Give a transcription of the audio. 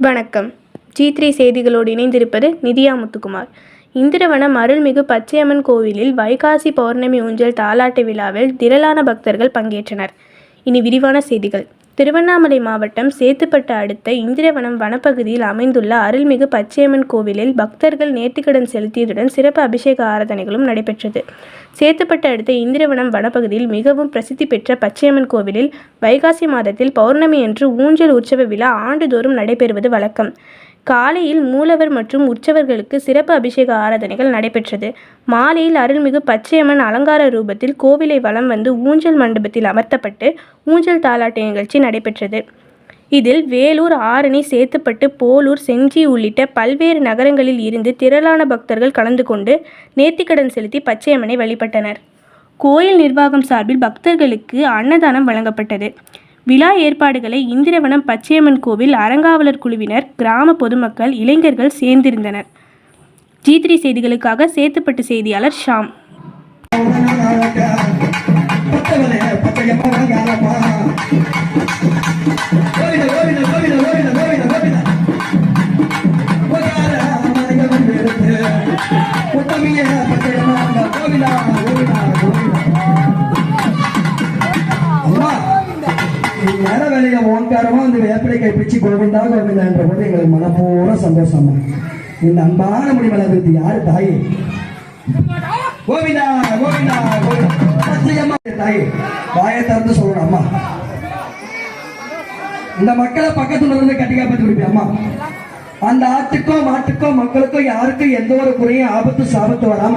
வணக்கம். G three செய்திகளோடு இணைந்திருப்பது நிதியா முத்துக்குமார். இந்திரவனம் அருள்மிகு பச்சையம்மன் கோவிலில் வைகாசி பௌர்ணமி ஊஞ்சல் தாலாட்டு விழாவில் திரளான பக்தர்கள் பங்கேற்றனர். இனி விரிவான செய்திகள். திருவண்ணாமலை மாவட்டம் சேத்துப்பட்டு அடுத்த இந்திரவனம் வனப்பகுதியில் அமைந்துள்ள அருள்மிகு பச்சையம்மன் கோவிலில் பக்தர்கள் நேர்த்திக்கடன் செலுத்தியதுடன் சிறப்பு அபிஷேக ஆராதனைகளும் நடைபெற்றது. சேத்துப்பட்டு அடுத்த இந்திரவனம் வனப்பகுதியில் மிகவும் பிரசித்தி பெற்ற பச்சையம்மன் கோவிலில் வைகாசி மாதத்தில் பௌர்ணமி அன்று ஊஞ்சல் உற்சவ விழா ஆண்டுதோறும் நடைபெறுவது வழக்கம். காலையில் மூலவர் மற்றும் உற்சவர்களுக்கு சிறப்பு அபிஷேக ஆராதனைகள் நடைபெற்றது. மாலையில் அருள்மிகு பச்சையம்மன் அலங்கார ரூபத்தில் கோவிலை வலம் வந்து ஊஞ்சல் மண்டபத்தில் அமர்த்தப்பட்டு ஊஞ்சல் தாலாட்டு நிகழ்ச்சி நடைபெற்றது. இதில் வேலூர் ஆரணி சேத்துப்பட்டு போலூர் செஞ்சி உள்ளிட்ட பல்வேறு நகரங்களில் இருந்து திரளான பக்தர்கள் கலந்து கொண்டு நேர்த்திக்கடன் செலுத்தி பச்சையம்மனை வழிபட்டனர். கோயில் நிர்வாகம் சார்பில் பக்தர்களுக்கு அன்னதானம் வழங்கப்பட்டது. விழா ஏற்பாடுகளை இந்திரவனம் பச்சையம்மன் கோவில் அறங்காவலர் குழுவினர் கிராம பொதுமக்கள் இளைஞர்கள் சேர்ந்திருந்தனர் ஜி செய்திகளுக்காக சேத்துப்பட்டு செய்தியாளர் ஷாம் Yeah. வேலையில ஓன்காரமா அந்த வேப்பிலை கைப்பிடிச்சு கோவிந்தா கோவிந்தா என்ற போது எங்களுக்கு மனப்பூர சந்தோஷமா. இந்த அன்பான முடி மலர்ந்து யாரு தாயே? கோவிந்தா கோவிந்தா கோவிந்தா. தாயே? வாயை திறந்து சொல்லணும் அம்மா. இந்த மக்களை பக்கத்துல இருந்து கட்டிக்கா பத்தி கொடுப்பேன் அம்மா. அந்த ஆட்டுக்கோ மாட்டுக்கோ மக்களுக்கோ யாருக்கும் எந்த ஒரு குறையும் ஆபத்து சாபத்து வராம.